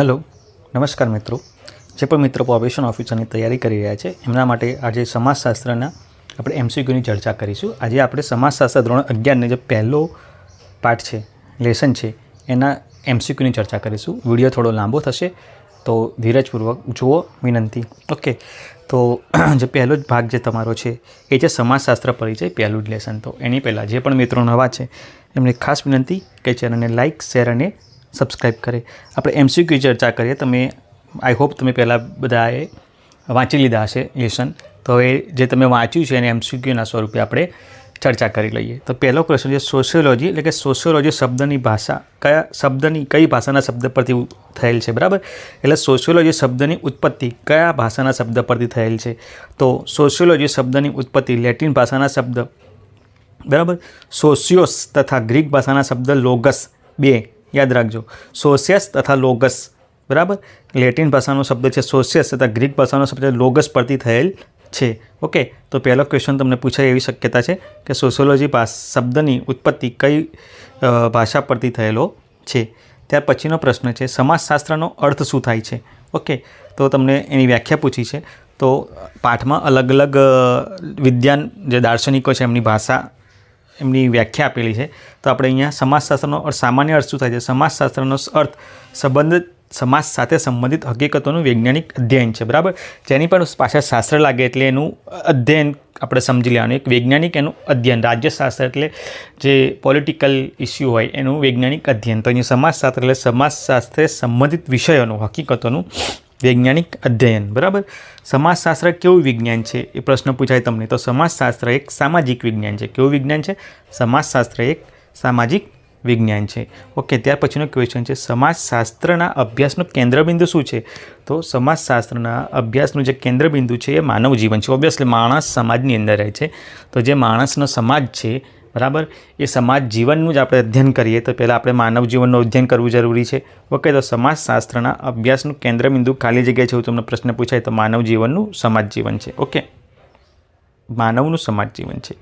Hello, નમસ્કાર મિત્રો. જે પણ મિત્રો પ્રોબેશન ઓફિસરની તૈયારી કરી રહ્યા છે, એમના માટે આજે સમાજશાસ્ત્રના આપણે એમસીક્યુની ચર્ચા કરીશું. આજે આપણે સમાજશાસ્ત્ર ધોરણ અગિયારને જે પહેલો પાઠ છે, લેસન છે, એના એમસીક્યુની ચર્ચા કરીશું. વીડિયો થોડો લાંબો થશે, તો ધીરજપૂર્વક જુઓ, વિનંતી. ઓકે તો જે પહેલો જ ભાગ જે તમારો છે, એ છે સમાજશાસ્ત્ર પરિચય, પહેલું જ લેસન. તો એની પહેલાં જે પણ મિત્રો નવા છે, એમને ખાસ વિનંતી કે ચેનલને લાઇક શેર અને સબસ્ક્રાઈબ કરે. આપણે એમસીક્યુ ચર્ચા કરીએ. તમે આઈ હોપ તમે પહેલાં બધાએ વાંચી લીધા હશે લેસન તો એ જે તમે વાંચ્યું છે એને એમસીક્યુના સ્વરૂપે આપણે ચર્ચા કરી લઈએ. તો પહેલો પ્રશ્ન છે સોશિયોલોજી એટલે કે સોશિયોલોજી શબ્દની ભાષા, કયા શબ્દની, કઈ ભાષાના શબ્દ પરથી થયેલ છે, બરાબર? એટલે સોશિયોલોજી શબ્દની ઉત્પત્તિ કયા ભાષાના શબ્દ પરથી થયેલ છે? તો સોશિયોલોજી શબ્દની ઉત્પત્તિ લેટિન ભાષાના શબ્દ, બરાબર? સોશિયોસ તથા ગ્રીક ભાષાના શબ્દ લોગસ બે. યાદ રાખજો. સોશિયસ તથા લોગસ. બરાબર? લેટિન ભાષાનો શબ્દ છે સોશિયસ તથા ગ્રીક ભાષાનો શબ્દ લોગસ પરથી થયેલ છે. ઓકે? તો પહેલો ક્વેશ્ચન તમને પૂછાય એવી શક્યતા છે કે સોશિયોલોજી શબ્દની ઉત્પત્તિ કઈ ભાષા પરથી થયેલો છે? ત્યાર પછીનો પ્રશ્ન છે સમાજશાસ્ત્રનો અર્થ શું થાય છે? ઓકે? તો તમને એની વ્યાખ્યા પૂછી છે. તો પાઠમાં અલગ અલગ વિજ્ઞાન જે દાર્શનિકો છે એમની ભાષા એમની વ્યાખ્યા આપેલી છે. તો આપણે અહીંયા સમાજશાસ્ત્રનો સામાન્ય અર્થ શું થાય છે? સમાજશાસ્ત્રનો અર્થ સંબંધિત સમાજ સાથે સંબંધિત હકીકતોનું વૈજ્ઞાનિક અધ્યયન છે, બરાબર? જેની પણ પાછળ શાસ્ત્ર લાગે એટલે એનું અધ્યયન આપણે સમજી લેવાનું. એક વૈજ્ઞાનિક એનું અધ્યયન, રાજ્યશાસ્ત્ર એટલે જે પોલિટિકલ ઇસ્યુ હોય એનું વૈજ્ઞાનિક અધ્યયન. તો અહીંયા સમાજશાસ્ત્ર એટલે સમાજશાસ્ત્રે સંબંધિત વિષયોનું, હકીકતોનું વૈજ્ઞાનિક અધ્યયન, બરાબર? સમાજશાસ્ત્ર કેવું વિજ્ઞાન છે? એ પ્રશ્ન પૂછાય તમને. તો સમાજશાસ્ત્ર એક સામાજિક વિજ્ઞાન છે. કેવું વિજ્ઞાન છે? સમાજશાસ્ત્ર એક સામાજિક વિજ્ઞાન છે. ઓકે, ત્યાર પછીનો ક્વેશ્ચન છે, સમાજશાસ્ત્રના અભ્યાસનું કેન્દ્રબિંદુ શું છે? તો સમાજશાસ્ત્રના અભ્યાસનું જે કેન્દ્રબિંદુ છે એ માનવ જીવન છે. ઓબ્વિયસલી માણસ સમાજની અંદર રહે છે. તો જે માણસનો સમાજ છે બરાબર? એ સમાજ જીવનનું જ આપણે અધ્યયન કરીએ, તો પહેલાં આપણે માનવ જીવનનું અધ્યયન કરવું જરૂરી છે. ઓકે, તો સમાજશાસ્ત્રના અભ્યાસનું કેન્દ્રબિંદુ ખાલી જગ્યાએ છે એવું તમને પ્રશ્ન પૂછાય, તો માનવ જીવનનું સમાજ જીવન છે. ઓકે? માનવનું સમાજ જીવન છે.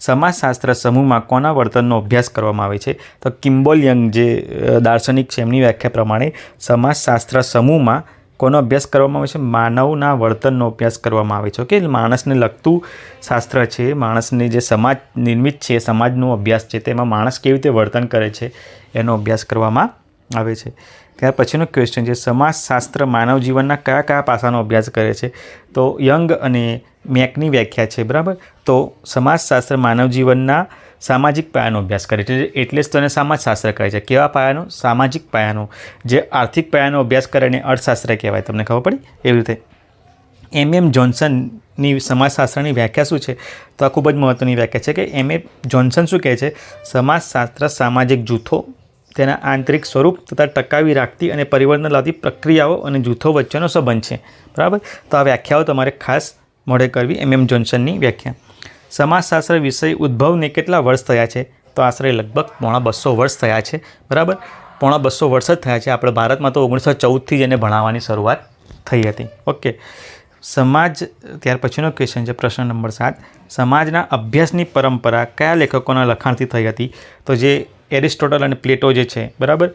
સમાજશાસ્ત્ર સમૂહમાં કોના વર્તનનો અભ્યાસ કરવામાં આવે છે? તો કિમ્બોલ યંગ જે દાર્શનિક છે, એમની વ્યાખ્યા પ્રમાણે સમાજશાસ્ત્ર સમૂહમાં કોનો અભ્યાસ કરવામાં આવે છે? માનવના વર્તનનો અભ્યાસ કરવામાં આવે છે. ઓકે? માણસને લગતું શાસ્ત્ર છે. માણસને જે સમાજ નિર્મિત છે, સમાજનો અભ્યાસ છે, તેમાં માણસ કેવી રીતે વર્તન કરે છે, એનો અભ્યાસ કરવામાં આવે છે. ત્યાર પછીનો ક્વેશ્ચન છે, સમાજશાસ્ત્ર માનવ જીવનના કયા કયા પાસાનો અભ્યાસ કરે છે? તો યંગ અને મેકની વ્યાખ્યા છે, બરાબર? તો સમાજશાસ્ત્ર માનવ જીવનના સામાજિક પાયાનો અભ્યાસ કરે છે. એટલે જ તેને સમાજશાસ્ત્ર કહે છે. કેવા પાયાનો? સામાજિક પાયાનો. જે આર્થિક પાયાનો અભ્યાસ કરે એને અર્થશાસ્ત્ર કહેવાય. તમને ખબર પડી? એવી રીતે. એમ. એમ. જોન્સનની સમાજશાસ્ત્રની વ્યાખ્યા શું છે? તો આ ખૂબ જ મહત્ત્વની વ્યાખ્યા છે કે એમ. એમ. જોન્સન શું કહે છે? સમાજશાસ્ત્ર સામાજિક જૂથો તેના આંતરિક સ્વરૂપ તથા ટકાવી રાખતી અને પરિવર્તન લાવતી પ્રક્રિયાઓ અને જૂથો વચ્ચેનો સંબંધ છે. બરાબર? તો આ વ્યાખ્યાઓ તમારે ખાસ મોડે કરવી એમ. એમ. જોન્સનની વ્યાખ્યા. સમાજશાસ્ત્ર વિષય ઉદ્ભવને કેટલા વર્ષ થયા છે? તો આશરે લગભગ પોણા બસો વર્ષ થયા છે. બરાબર? પોણા બસો વર્ષ જ થયા છે. આપણે ભારતમાં તો ઓગણીસો ચૌદથી જ એને ભણાવવાની શરૂઆત થઈ હતી. ઓકે. સમાજ, ત્યાર પછીનો ક્વેશ્ચન છે પ્રશ્ન નંબર સાત. સમાજના અભ્યાસની પરંપરા કયા લેખકોના લખાણથી થઈ હતી? તો જે એરિસ્ટોટલ અને પ્લેટો જે છે, બરાબર?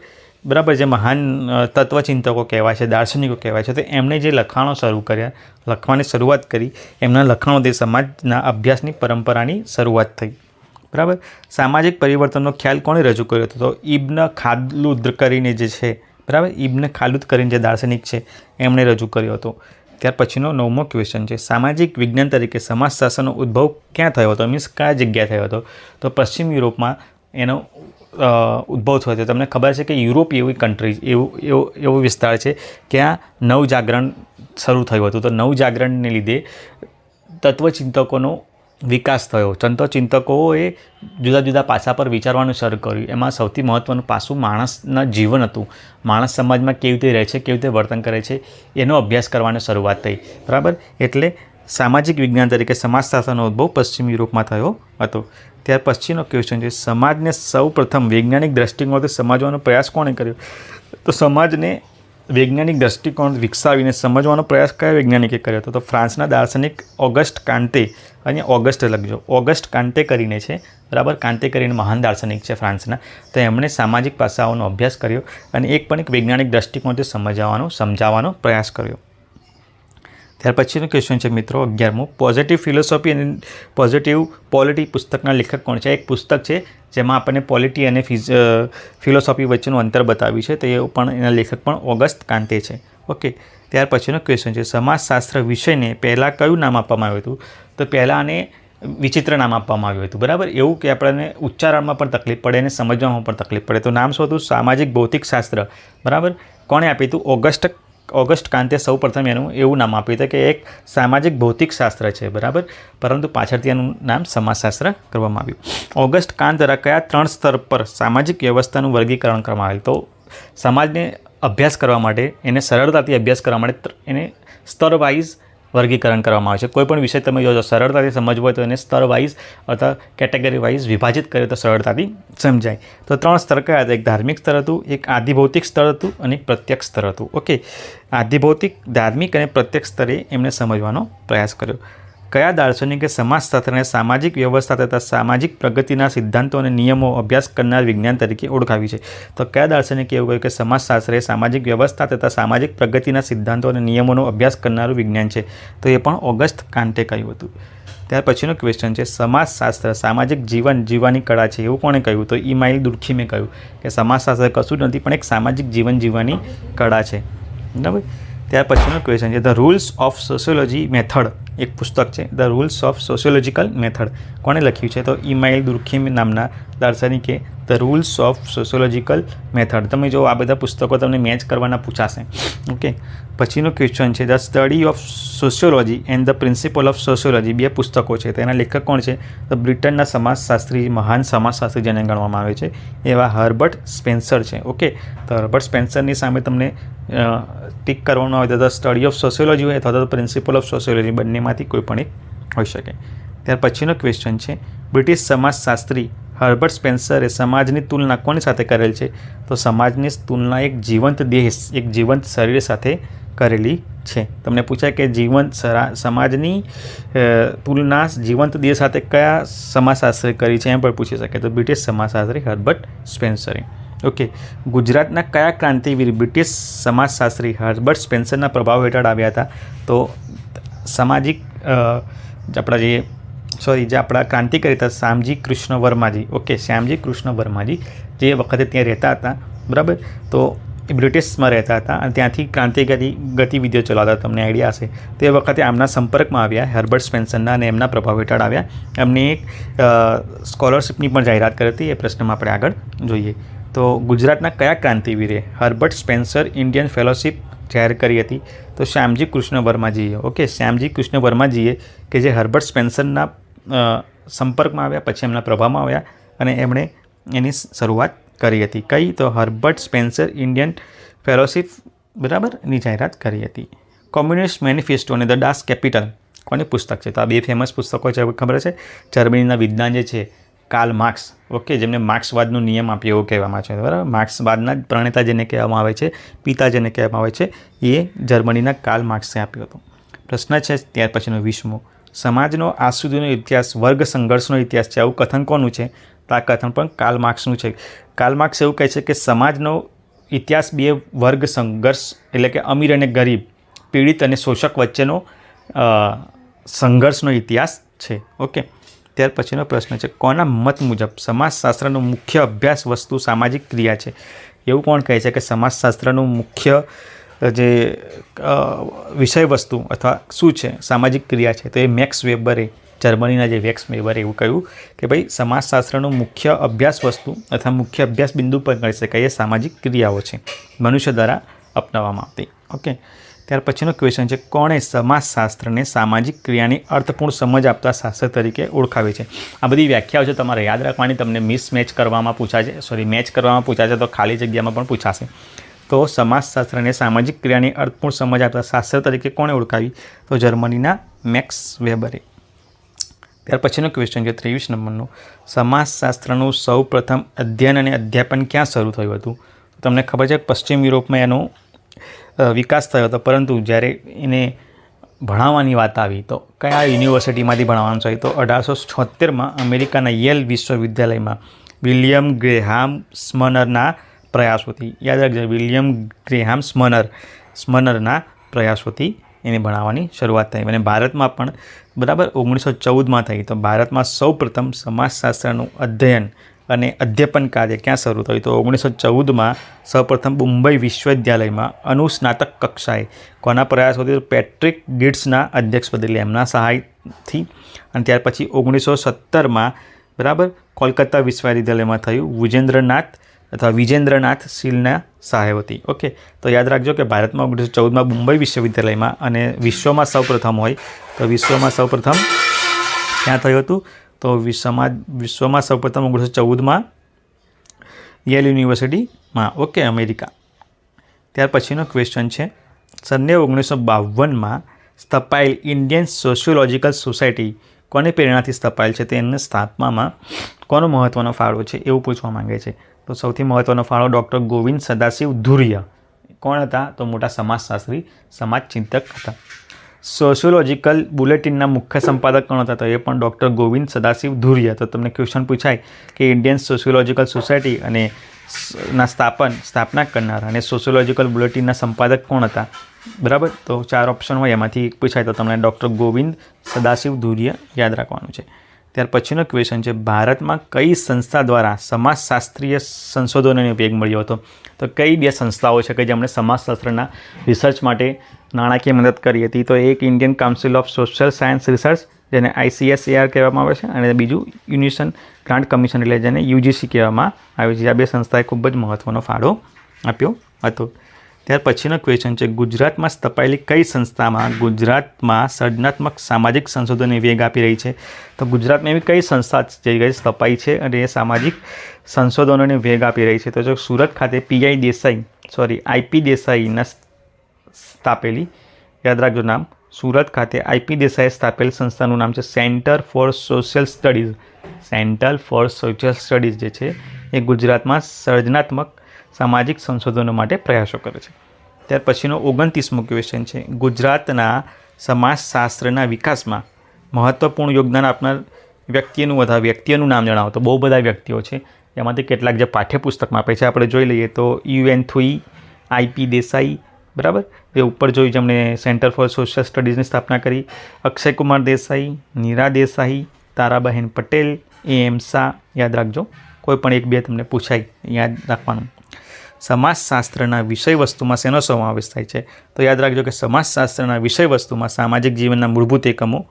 બરાબર જે મહાન તત્વચિંતકો કહેવાય છે, દાર્શનિકો કહેવાય છે, તો એમણે જે લખાણો શરૂ કર્યા, લખવાની શરૂઆત કરી, એમના લખાણો તે સમાજના અભ્યાસની પરંપરાની શરૂઆત થઈ. બરાબર? સામાજિક પરિવર્તનનો ખ્યાલ કોણે રજૂ કર્યો હતો? તો ઇબ્ન ખાલુદ કરીને જે છે, બરાબર? ઇબ્ન ખાલુદ કરીને જે દાર્શનિક છે, એમણે રજૂ કર્યો હતો. ત્યાર પછીનો નવમો ક્વેશ્ચન છે, સામાજિક વિજ્ઞાન તરીકે સમાજશાસ્ત્રનો ઉદ્ભવ ક્યાં થયો હતો? મીન્સ કયા જગ્યાએ થયો હતો? તો પશ્ચિમ યુરોપમાં એનો ઉદ્ભવ થયો હતો તમને ખબર છે કે યુરોપ એવી કન્ટ્રી એવું, એવો એવો વિસ્તાર છે ક્યાં નવજાગરણ શરૂ થયું હતું. તો નવજાગરણને લીધે તત્વચિંતકોનો વિકાસ થયો. તંત્રચિંતકોએ જુદા જુદા પાસા પર વિચારવાનું શરૂ કર્યું. એમાં સૌથી મહત્ત્વનું પાસું માણસના જીવન હતું. માણસ સમાજમાં કેવી રીતે રહે છે, કેવી રીતે વર્તન કરે છે, એનો અભ્યાસ કરવાની શરૂઆત થઈ. બરાબર? એટલે સામાજિક વિજ્ઞાન તરીકે સમાજશાસ્ત્રનો ઉદ્ભવ પશ્ચિમ યુરોપમાં થયો હતો. ત્યાર પછીનો ક્વેશ્ચન છે, સમાજને સૌ પ્રથમ વૈજ્ઞાનિક દ્રષ્ટિકોણથી સમજવાનો પ્રયાસ કોણે કર્યો? તો સમાજને વૈજ્ઞાનિક દ્રષ્ટિકોણ વિકસાવીને સમજવાનો પ્રયાસ કયા વૈજ્ઞાનિકે કર્યો હતો? તો ફ્રાન્સના દાર્શનિક ઓગસ્ટ કાંતે અહીંયા ઓગસ્ટ લખજો ઓગસ્ટ કાંતે કરીને છે, બરાબર? કાંતે કરીને મહાન દાર્શનિક છે ફ્રાન્સના. તો એમણે સામાજિક પાસાઓનો અભ્યાસ કર્યો અને એક પણ એક વૈજ્ઞાનિક દ્રષ્ટિકોણથી સમજાવવાનો સમજાવવાનો પ્રયાસ કર્યો. ત્યાર પછીનો ક્વેશ્ચન છે, મિત્રો, અગિયારમું. પોઝિટિવ ફિલોસોફી અને પોઝિટિવ પોલિટી પુસ્તકના લેખક કોણ છે? એક પુસ્તક છે, જેમાં આપણને પોલિટી અને ફિલોસોફી વચ્ચેનું અંતર બતાવ્યું છે. તો એ પણ એના લેખક પણ ઓગસ્ટ કાંતે છે. ઓકે. ત્યાર પછીનો ક્વેશ્ચન છે, સમાજશાસ્ત્ર વિષયને પહેલાં કયું નામ આપવામાં આવ્યું હતું? તો પહેલાં આને વિચિત્ર નામ આપવામાં આવ્યું હતું. બરાબર? એવું કે આપણને ઉચ્ચારણમાં પણ તકલીફ પડે અને સમજવામાં પણ તકલીફ પડે. તો નામ શું હતું? સામાજિક ભૌતિક શાસ્ત્ર બરાબર? કોણે આપ્યું હતું? ઓગસ્ટ ઓગસ્ટ કાંતે સૌ પ્રથમ એનું એવું નામ આપ્યું હતું કે એક સામાજિક ભૌતિક શાસ્ત્ર છે, બરાબર? પરંતુ પાછળથી એનું નામ સમાજશાસ્ત્ર કરવામાં આવ્યું. ઓગસ્ટ કાંત દ્વારા કયા ત્રણ સ્તર પર સામાજિક વ્યવસ્થાનું વર્ગીકરણ કરવામાં આવેલ? તો સમાજને અભ્યાસ કરવા માટે, એને સરળતાથી અભ્યાસ કરવા માટે, એને સ્તર વાઇઝ વર્ગીકરણ કરવામાં આવે છે. કોઈપણ વિષય તમે જો સરળતાથી સમજવો હોય તો એને સ્તર વાઇઝ અથવા કેટેગરી વાઇઝ વિભાજિત કરે તો સરળતાથી સમજાય. તો ત્રણ સ્તર કયા હતા? એક ધાર્મિક સ્તર હતું, એક આધિભૌતિક સ્તર હતું અને એક પ્રત્યક્ષ સ્તર હતું. ઓકે આધિભૌતિક ધાર્મિક અને પ્રત્યક્ષ સ્તરે એમણે સમજવાનો પ્રયાસ કર્યો. કયા દાર્શનિકે સમાજશાસ્ત્રને સામાજિક વ્યવસ્થા તથા સામાજિક પ્રગતિના સિદ્ધાંતો અને નિયમો અભ્યાસ કરનાર વિજ્ઞાન તરીકે ઓળખાવી છે? તો કયા દાર્શનિકે એવું કહ્યું કે સમાજશાસ્ત્રે સામાજિક વ્યવસ્થા તથા સામાજિક પ્રગતિના સિદ્ધાંતો અને નિયમોનો અભ્યાસ કરનારું વિજ્ઞાન છે? તો એ પણ ઓગસ્ટ કાંટે કહ્યું હતું. ત્યાર પછીનો ક્વેશ્ચન છે સમાજશાસ્ત્ર સામાજિક જીવન જીવવાની કળા છે એવું કોણે કહ્યું? તો ઇમાઇલ દુર્ખીમે કહ્યું કે સમાજશાસ્ત્ર કશું નથી, પણ એક સામાજિક જીવન જીવવાની કળા છે. બરાબર? ત્યાર પછીનો ક્વેશ્ચન છે the rules of sociology method એક પુસ્તક છે the rules of sociological method કોણે લખ્યું છે? તો ઇમાઇલ દુર્ખીમ નામના દાર્શનિકે the rules of sociological method તમે જો આ બધા પુસ્તકો તમને મેચ કરવાના પૂછાશે. ઓકે પછીનો ક્વેશ્ચન છે the study of sociology and the principle of sociology બે પુસ્તકો છે તેના લેખક કોણ છે? તો બ્રિટનના સમાજશાસ્ત્રી, મહાન સમાજશાસ્ત્રી જેને ગણવામાં આવે છે, એવા હર્બર્ટ સ્પેન્સર છે. ઓકે તો હર્બર્ટ સ્પેન્સરની સામે તમને ટીક કરવાનું આવે તો ધ સ્ટડી ઓફ સોશિયોલોજી હોય અથવા તો પ્રિન્સિપલ ઓફ સોશિયોલોજી બંનેમાંથી કોઈ પણ એક હોઈ શકે. ત્યાર પછીનો ક્વેશ્ચન છે, બ્રિટિશ સમાજશાસ્ત્રી હર્બર્ટ સ્પેન્સરે સમાજની તુલના કોની સાથે કરેલ છે? તો સમાજની તુલના એક જીવંત દેહ, એક જીવંત શરીર સાથે કરેલી છે. તમને પૂછાય કે જીવંત સમાજની તુલના જીવંત દેહ સાથે કયા સમાજશાસ્ત્રી કરી છે એમ પણ પૂછી શકે. તો બ્રિટિશ સમાજશાસ્ત્રી હર્બર્ટ સ્પેન્સરે. ઓકે ગુજરાતના કયા ક્રાંતિવીર બ્રિટિશ સમાજશાસ્ત્રી હર્બર્ટ સ્પેન્સરના પ્રભાવ હેઠળ આવ્યા હતા? તો સામાજિક આપણા જે સોરી જે આપણા ક્રાંતિકારી હતા શ્યામજી કૃષ્ણ વર્માજી ઓકે શ્યામજી કૃષ્ણ વર્માજી જે વખતે ત્યાં રહેતા હતા, બરાબર? તો એ બ્રિટિશમાં રહેતા હતા અને ત્યાંથી ક્રાંતિકારી ગતિવિધિઓ ચલાવતા તમને આઈડિયા હશે. તે વખતે આમના સંપર્કમાં આવ્યા, હર્બર્ટ સ્પેન્સનના અને એમના પ્રભાવ હેઠળ આવ્યા. એમને એક સ્કોલરશિપની પણ જાહેરાત કરી હતી, એ પ્રશ્નમાં આપણે આગળ જોઈએ. તો ગુજરાતના કયા ક્રાંતિવીરે હર્બર્ટ સ્પેન્સર ઇન્ડિયન ફેલોશિપ જાહેર કરી હતી. તો શ્યામજી કૃષ્ણ વર્માજીએ ઓકે શ્યામજી કૃષ્ણ વર્માજીએ કે જે હર્બર્ટ સ્પેન્સરના સંપર્કમાં આવ્યા, પછી એમના પ્રભાવમાં આવ્યા અને એમણે એની શરૂઆત કરી હતી. કઈ? તો હર્બર્ટ સ્પેન્સર ઇન્ડિયન ફેલોશિપ બરાબરની જાહેરાત કરી હતી. કોમ્યુનિસ્ટ મેનિફેસ્ટો અને ધ ડાસ કેપિટલ. કોની પુસ્તક છે? તો આ બે ફેમસ પુસ્તકો છે ખબર છે? જર્મનીના વિજ્ઞાન જે છે કાલ માર્ક્સ, ઓકે, જેમને માર્ક્સવાદનો નિયમ આપ્યો એવું કહેવામાં છે, બરાબર? માર્ક્સવાદના પ્રણેતા જેને કહેવામાં આવે છે, પિતા જેને કહેવામાં આવે છે, એ જર્મનીના કાલ માર્ક્સે આપ્યો હતો. પ્રશ્ન છે, ત્યાર પછીનો વીસમો સમાજનો આજ સુધીનો ઇતિહાસ, વર્ગ સંઘર્ષનો ઇતિહાસ છે, આવું કથન કોનું છે? તો આ કથન પણ કાલ માર્ક્સનું છે. કાલ માર્ક્સ એવું કહે છે કે સમાજનો ઇતિહાસ બે વર્ગ સંઘર્ષ, એટલે કે અમીર અને ગરીબ, પીડિત અને શોષક વચ્ચેનો સંઘર્ષનો ઇતિહાસ છે, ઓકે? ત્યાર પછીનો પ્રશ્ન છે, કોના મત મુજબ સમાજશાસ્ત્રનો મુખ્ય અભ્યાસ વસ્તુ સામાજિક ક્રિયા છે? એવું કોણ કહે છે કે સમાજશાસ્ત્રનું મુખ્ય જે વિષય વસ્તુ અથવા શું છે, સામાજિક ક્રિયા છે? તો એ મેક્સ વેબરે, જર્મનીના જે વેક્સ વેબરે એવું કહ્યું કે ભાઈ, સમાજશાસ્ત્રનું મુખ્ય અભ્યાસ વસ્તુ અથવા મુખ્ય અભ્યાસ બિંદુ પર કહી શકાય એ સામાજિક ક્રિયાઓ છે, મનુષ્ય દ્વારા અપનાવવામાં આવતી. ઓકે. ત્યાર પછીનો ક્વેશ્ચન છે, કોણે સમાજશાસ્ત્રને સામાજિક ક્રિયાની અર્થપૂર્ણ સમજ આપતા શાસ્ત્ર તરીકે ઓળખાવે છે? આ બધી વ્યાખ્યાઓ છે, તમારે યાદ રાખવાની, તમને મિસ મેચ કરવામાં પૂછાશે સોરી મેચ કરવામાં પૂછાશે તો ખાલી જગ્યામાં પણ પૂછાશે. તો સમાજશાસ્ત્રને સામાજિક ક્રિયાની અર્થપૂર્ણ સમજ આપતા શાસ્ત્ર તરીકે કોણે ઓળખાવી? તો જર્મનીના મેક્સ વેબરે. ત્યાર પછીનો ક્વેશ્ચન છે, ત્રેવીસ નંબરનો. સમાજશાસ્ત્રનું સૌ પ્રથમ અધ્યયન અને અધ્યાપન ક્યાં શરૂ થયું હતું? તમને ખબર છે, પશ્ચિમ યુરોપમાં એનું વિકાસ થયો હતો. પરંતુ જ્યારે એને ભણાવવાની વાત આવી, તો કયા યુનિવર્સિટીમાંથી ભણાવવાનું છે? તો અઢારસો છોતેરમાં અમેરિકાના યેલ વિશ્વવિદ્યાલયમાં વિલિયમ ગ્રેહામ સ્મનરના પ્રયાસોથી, યાદ રાખજો, વિલિયમ ગ્રેહામ સ્મનર, સ્મનરના પ્રયાસોથી એને ભણાવવાની શરૂઆત થઈ અને ભારતમાં પણ બરાબર ઓગણીસો ચૌદમાં થઈ. તો ભારતમાં સૌપ્રથમ સમાજશાસ્ત્રનું અધ્યયન અને અધ્યાપન કાર્ય ક્યાં શરૂ થયું? તો ઓગણીસો ચૌદમાં સૌપ્રથમ મુંબઈ વિશ્વવિદ્યાલયમાં અનુસ્નાતક કક્ષાએ. કોના પ્રયાસોથી પેટ્રિક ગિટ્સના અધ્યક્ષપદે એમના સહાયથી. અને ત્યાર પછી ઓગણીસો સત્તરમાં, બરાબર, કોલકાતા વિશ્વવિદ્યાલયમાં થયું વિજેન્દ્રનાથ અથવા વિજેન્દ્રનાથ શીલના સહાયવતી ઓકે, તો યાદ રાખજો કે ભારતમાં ઓગણીસો ચૌદમાં મુંબઈ વિશ્વવિદ્યાલયમાં અને વિશ્વમાં સૌપ્રથમ હોય, તો વિશ્વમાં સૌપ્રથમ ક્યાં થયું હતું? તો વિશ્વમાં વિશ્વમાં સૌપ્રથમ ઓગણીસો ચૌદમાં યેલ યુનિવર્સિટીમાં, ઓકે, અમેરિકા. ત્યાર પછીનો ક્વેશ્ચન છે. સને ઓગણીસો બાવનમાં સ્થપાયેલ ઇન્ડિયન સોશિયોલોજિકલ સોસાયટી કોની પ્રેરણાથી સ્થપાયેલ છે? તેની સ્થાપનામાં કોનો મહત્ત્વનો ફાળો છે એવું પૂછવા માંગે છે. તો સૌથી મહત્ત્વનો ફાળો ડૉક્ટર ગોવિંદ સદાશિવ ધુર્ય. કોણ હતા? તો મોટા સમાજશાસ્ત્રી, સમાજચિંતક હતા. સોશિયોલોજીકલ બુલેટિનના મુખ્ય સંપાદક કોણ હતા? તો એ પણ ડૉક્ટર ગોવિંદ સદાશિવ ધુરિયા. તો તમને ક્વેશ્ચન પૂછાય કે ઇન્ડિયન સોશિયોલોજીકલ સોસાયટી અને ના સ્થાપન, સ્થાપના કરનાર અને સોશિયોલોજીકલ બુલેટિનના સંપાદક કોણ હતા? બરાબર? તો ચાર ઓપ્શન હોય, એમાંથી પૂછાય તો તમને ડૉક્ટર ગોવિંદ સદાશિવ ધુરિયા યાદ રાખવાનું છે. ત્યાર પછીનો ક્વેશ્ચન છે, ભારતમાં કઈ સંસ્થા દ્વારા સમાજશાસ્ત્રીય સંશોધનોને ઉપયોગ મળ્યો હતો? તો કઈ બે સંસ્થાઓ છે કે જેમણે સમાજશાસ્ત્રના રિસર્ચ માટે નાણાકીય મદદ કરી હતી. તો એક Indian council of social science research જેને આઈસીએસએઆર કહેવામાં આવે છે, અને બીજું યુનિશન ગ્રાન્ટ કમિશન એટલે જેને યુજીસી કહેવામાં આવે છે. આ બે સંસ્થાએ ખૂબ જ મહત્ત્વનો ફાળો આપ્યો હતો. ત્યાર પછીનો ક્વેશ્ચન છે, ગુજરાતમાં સ્થપાયેલી કઈ સંસ્થામાં ગુજરાતમાં સર્જનાત્મક સામાજિક સંશોધનને વેગ આપી રહી છે? તો ગુજરાતમાં એવી કઈ સંસ્થા જે સ્થપાઈ છે અને એ સામાજિક સંશોધનોને વેગ આપી રહી છે? તો જો સુરત ખાતે પીઆઈ દેસાઈ સોરી આઈપી દેસાઈના સ્થાપેલી. યાદ રાખજો નામ. સુરત ખાતે આઈપી દેસાઈએ સ્થાપેલ સંસ્થાનું નામ છે centre for social studies. Centre for social studies જે છે, એ ગુજરાતમાં સર્જનાત્મક સામાજિક સંશોધનો માટે પ્રયાસો કરે છે. ત્યાર પછીનો ઓગણત્રીસમો ક્વેશ્ચન છે, ગુજરાતના સમાજશાસ્ત્રના વિકાસમાં મહત્ત્વપૂર્ણ યોગદાન આપનાર વ્યક્તિનું બધા વ્યક્તિઓનું નામ જણાવો તો બહુ બધા વ્યક્તિઓ છે. એમાંથી કેટલાક જે પાઠ્યપુસ્તકમાં આપે છે, આપણે જોઈ લઈએ તો યુએન થુઈ આઈપી દેસાઈ, બરાબર? એ ઉપર જોયું જેમણે સેન્ટર ફોર સોશિયલ સ્ટડીઝની સ્થાપના કરી. અક્ષય કુમાર દેસાઈ નીરા દેસાઈ તારાબહેન પટેલ એ એમ શાહ યાદ રાખજો. કોઈ પણ એક બે તમને પૂછાય યાદ રાખવાનું. સમાજશાસ્ત્રના વિષય વસ્તુમાં શેનો સમાવેશ થાય છે? તો યાદ રાખજો કે સમાજશાસ્ત્રના વિષય વસ્તુમાં સામાજિક જીવનના મૂળભૂત એકમો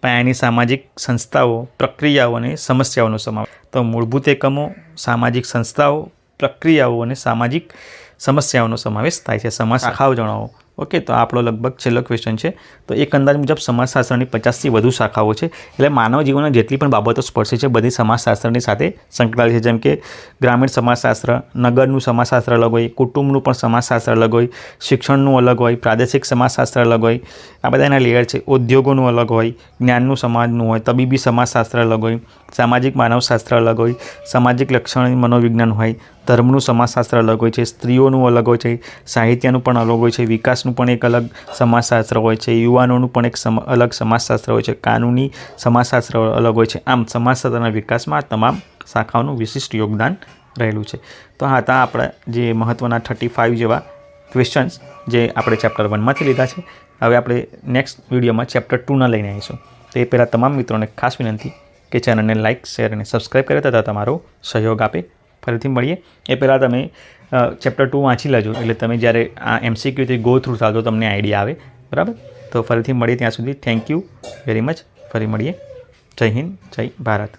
પાયાની સામાજિક સંસ્થાઓ પ્રક્રિયાઓ અને સમસ્યાઓનો સમાવેશ. તો મૂળભૂત એકમો સામાજિક સંસ્થાઓ પ્રક્રિયાઓ અને સામાજિક સમસ્યાઓનો સમાવેશ થાય છે. સમાજ શાખાઓ જણાવો. ઓકે, તો આપણો લગભગ છેલ્લો ક્વેશ્ચન છે. તો એક અંદાજ મુજબ સમાજશાસ્ત્રની પચાસથી વધુ શાખાઓ છે. એટલે માનવ જીવનના જેટલી પણ બાબતો સ્પર્શે છે, બધી સમાજશાસ્ત્રની સાથે સંકળાયેલી છે. જેમ કે ગ્રામીણ સમાજશાસ્ત્ર, નગરનું સમાજશાસ્ત્ર અલગ હોય, કુટુંબનું પણ સમાજશાસ્ત્ર અલગ હોય, શિક્ષણનું અલગ હોય, પ્રાદેશિક સમાજશાસ્ત્ર અલગ હોય, આ બધા એના લેયર છે. ઉદ્યોગોનું અલગ હોય, જ્ઞાનનું સમાજનું હોય, તબીબી સમાજશાસ્ત્ર અલગ હોય, સામાજિક માનવશાસ્ત્ર અલગ હોય, સામાજિક લક્ષણ મનોવિજ્ઞાન હોય ધર્મનું સમાજશાસ્ત્ર અલગ હોય છે, સ્ત્રીઓનું અલગ હોય છે, સાહિત્યનું પણ અલગ હોય છે, વિકાસનું પણ એક અલગ સમાજશાસ્ત્ર હોય છે, યુવાનોનું પણ એક અલગ સમાજશાસ્ત્ર હોય છે, કાનૂની સમાજશાસ્ત્ર અલગ હોય છે. આમ સમાજશાસ્ત્રના વિકાસમાં તમામ શાખાઓનું વિશિષ્ટ યોગદાન રહેલું છે. તો હા હતા આપણા જે મહત્ત્વના થર્ટી ફાઇવ જેવા ક્વેશ્ચન્સ જે આપણે ચેપ્ટર વનમાંથી લીધા છે. હવે આપણે નેક્સ્ટ વિડીયોમાં ચેપ્ટર ટુના લઈને આવીશું. તો એ પહેલાં તમામ મિત્રોને ખાસ વિનંતી કે ચેનલને લાઇક શેર અને સબસ્ક્રાઈબ કરે તથા તમારો સહયોગ આપે. ફરીથી મળીએ. એ પહેલાં તમે ચેપ્ટર ટુ વાંચી લેજો. એટલે તમે જ્યારે આ એમસીક્યુથી ગો થ્રુ થાવ તો તમને આઈડિયા આવે. બરાબર? તો ફરીથી મળીએ ત્યાં સુધી. થેન્ક યુ વેરી મચ ફરી મળીએ. જય હિન્દ, જય ભારત.